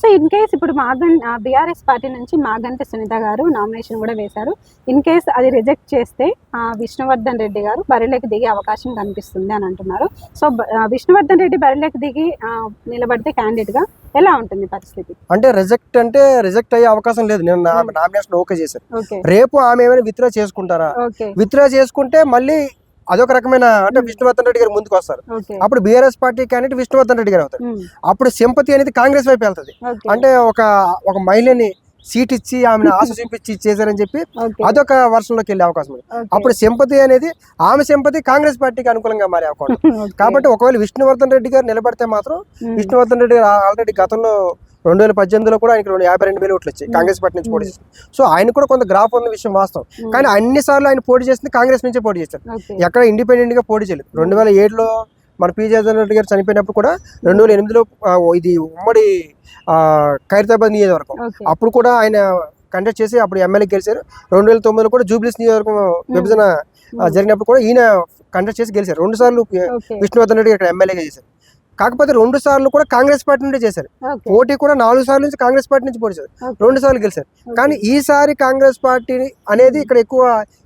So in case ఇప్పుడు మాగన్ BRS party నుంచి మాగంటి సునీత గారు నామినేషన్ కూడా వేశారు. ఇన్ కేస్ అది రిజెక్ట్ చేస్తే విష్ణువర్ధన్ రెడ్డి గారు బరిలోకి దిగే అవకాశం కనిపిస్తుంది అని అంటున్నారు. సో విష్ణువర్ధన్ రెడ్డి బరిలోకి దిగి నిలబడితే candidate గా ఎలా ఉంటుంది పరిస్థితి? అంటే రిజెక్ట్ అంటే రిజెక్ట్ అయ్యే అవకాశం లేదు. నేను నామినేషన్ ఓకే చేశాను. రేపు ఆమె ఏమైనా విత్డ్రా చేసుకుంటారా? విత్డ్రా చేసుకుంటే మళ్ళీ అదొక రకమైన అంటే విష్ణువర్ధన్ రెడ్డి గారు ముందుకు వస్తారు. అప్పుడు BRS party candidate Vishnuvardhan Reddy గారు అవుతారు. అప్పుడు సింపతి అనేది కాంగ్రెస్ వైపు వెళ్తుంది. అంటే ఒక ఒక మహిళని సీట్ ఇచ్చి ఆమెను ఆశ చూపించి చేశారని చెప్పి అదొక వర్షంలోకి వెళ్ళే అవకాశం ఉంది. అప్పుడు సింపతి అనేది ఆమె సింపతి కాంగ్రెస్ పార్టీకి అనుకూలంగా మారే అవకాశం. కాబట్టి ఒకవేళ విష్ణువర్ధన్ రెడ్డి గారు నిలబడితే మాత్రం విష్ణువర్ధన్ రెడ్డి గారు ఆల్రెడీ గతంలో రెండు వేల పద్దెనిమిదిలో కూడా ఆయనకి రెండు యాభై రెండు వేలు ఓట్లు వచ్చాయి కాంగ్రెస్ పార్టీ నుంచి పోటీ చేశారు. సో ఆయన కూడా కొంత గ్రాఫ్ ఉన్న విషయం వాస్తవం. కానీ అన్ని సార్లు ఆయన పోటీ చేసింది కాంగ్రెస్ నుంచే పోటీ ఓకే. ఎక్కడ ఇండిపెండెంట్గా పోటీ చేయలేదు. రెండు వేల ఏడులో మన పి జగన్ రెడ్డి గారు చనిపోయినప్పుడు కూడా రెండు వేల ఎనిమిదిలో ఇది ఉమ్మడి ఖైరతాబాద్ నియోజకవర్గం. అప్పుడు కూడా ఆయన కండక్ట్ చేసి అప్పుడు ఎమ్మెల్యే గెలిచారు. రెండు వేల తొమ్మిదిలో కూడా జూబ్లీస్ నియోజకవర్గం విభజన జరిగినప్పుడు కూడా ఈయన కండక్ట్ చేసి గెలిచారు. రెండు సార్లు విష్ణువర్ధన్ రెడ్డి ఇక్కడ ఎమ్మెల్యేగా చేశారు. కాకపోతే రెండు సార్లు కూడా కాంగ్రెస్ పార్టీ నుండి చేశారు. పోటీ కూడా నాలుగు సార్లు నుంచి కాంగ్రెస్ పార్టీ నుంచి పోటీ చేశారు. రెండు సార్లు గెలిచారు. కానీ ఈసారి కాంగ్రెస్ పార్టీ అనేది ఇక్కడ ఎక్కువ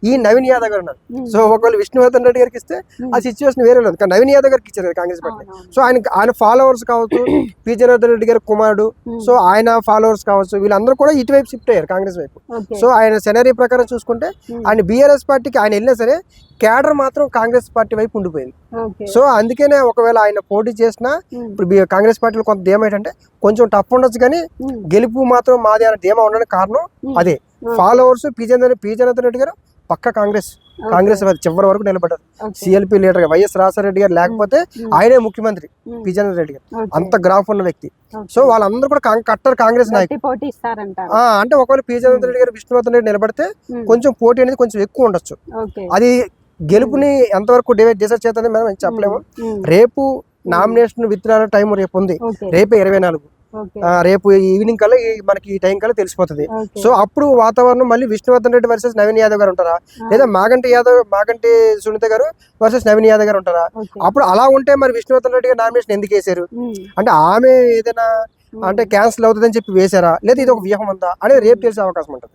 ఈ నవీన్ యాదవ్ గారు ఉన్నారు. సో ఒకవేళ విష్ణువర్ధన్ రెడ్డి గారికి ఇస్తే ఆ సిచ్యువేషన్ వేరే లేదు కానీ నవీన్ యాదవ్ గారికి ఇచ్చారు కదా కాంగ్రెస్ పార్టీ. సో ఆయన ఆయన ఫాలోవర్స్ కావచ్చు పి జనార్దన్ రెడ్డి గారి కుమారుడు. సో ఆయన ఫాలోవర్స్ కావచ్చు వీళ్ళందరూ కూడా ఇటువైపు షిఫ్ట్ అయ్యారు కాంగ్రెస్ వైపు. సో ఆయన సెనరీ ప్రకారం చూసుకుంటే ఆయన బీఆర్ఎస్ పార్టీకి ఆయన వెళ్ళినా సరే క్యాడర్ మాత్రం కాంగ్రెస్ పార్టీ వైపు ఉండిపోయింది. సో అందుకనే ఒకవేళ ఆయన పోటీ చేసినా ఇప్పుడు కాంగ్రెస్ పార్టీలో కొంత ధీమా ఏంటంటే కొంచెం టఫ్ ఉండొచ్చు కానీ గెలుపు మాత్రం మాది అనే ధీమా ఉండడానికి కారణం అదే. Followers P. Janardhan P. Janardhan Reddy గారు పక్క కాంగ్రెస్. కాంగ్రెస్ వారు చివరి వరకు నిలబడ్డారు. సిఎల్పి లీడర్ వైఎస్ రాజారెడ్డి గారు లేకపోతే ఆయనే ముఖ్యమంత్రి జనార్దన్ రెడ్డి గారు. అంత గ్రాఫ్ ఉన్న వ్యక్తి. సో వాళ్ళందరూ కూడా కట్టర్ కాంగ్రెస్ నాయకులు. ఆ, అంటే ఒకవేళ పి. జనార్దన్ రెడ్డి గారు విష్ణువర్ధన్ రెడ్డి నిలబడితే కొంచెం పోటీ అనేది కొంచెం ఎక్కువ ఉండొచ్చు. అది గెలుపుని ఎంతవరకు డివైడ్ డిసైడ్ చేస్తుంది మనం చెప్పలేము. రేపు నామినేషన్ విత్డ్రాల టైం రేపు ఉంది. రేపే ఇరవై నాలుగు. రేపు ఈవినింగ్ కల్లా మనకి ఈ టైం కల్లా తెలిసిపోతుంది. సో అప్పుడు వాతావరణం మళ్ళీ విష్ణువర్ధన్ రెడ్డి వర్సెస్ నవీన్ యాదవ్ గారు ఉంటారా? లేదా మాగంటి యాదవ్ మాగంటి సునీత గారు వర్సెస్ నవీన్ యాదవ్ గారు ఉంటారా. అప్పుడు అలా ఉంటే మరి విష్ణువర్ధన్ రెడ్డి గారు నామినేషన్ ఎందుకు వేశారు అంటే ఆమె ఏదైనా అంటే క్యాన్సిల్ అవుతుందని చెప్పి వేశారా లేదా ఇది ఒక వ్యూహం ఉందా? అనేది రేపు తెలిసే అవకాశం ఉంటుంది.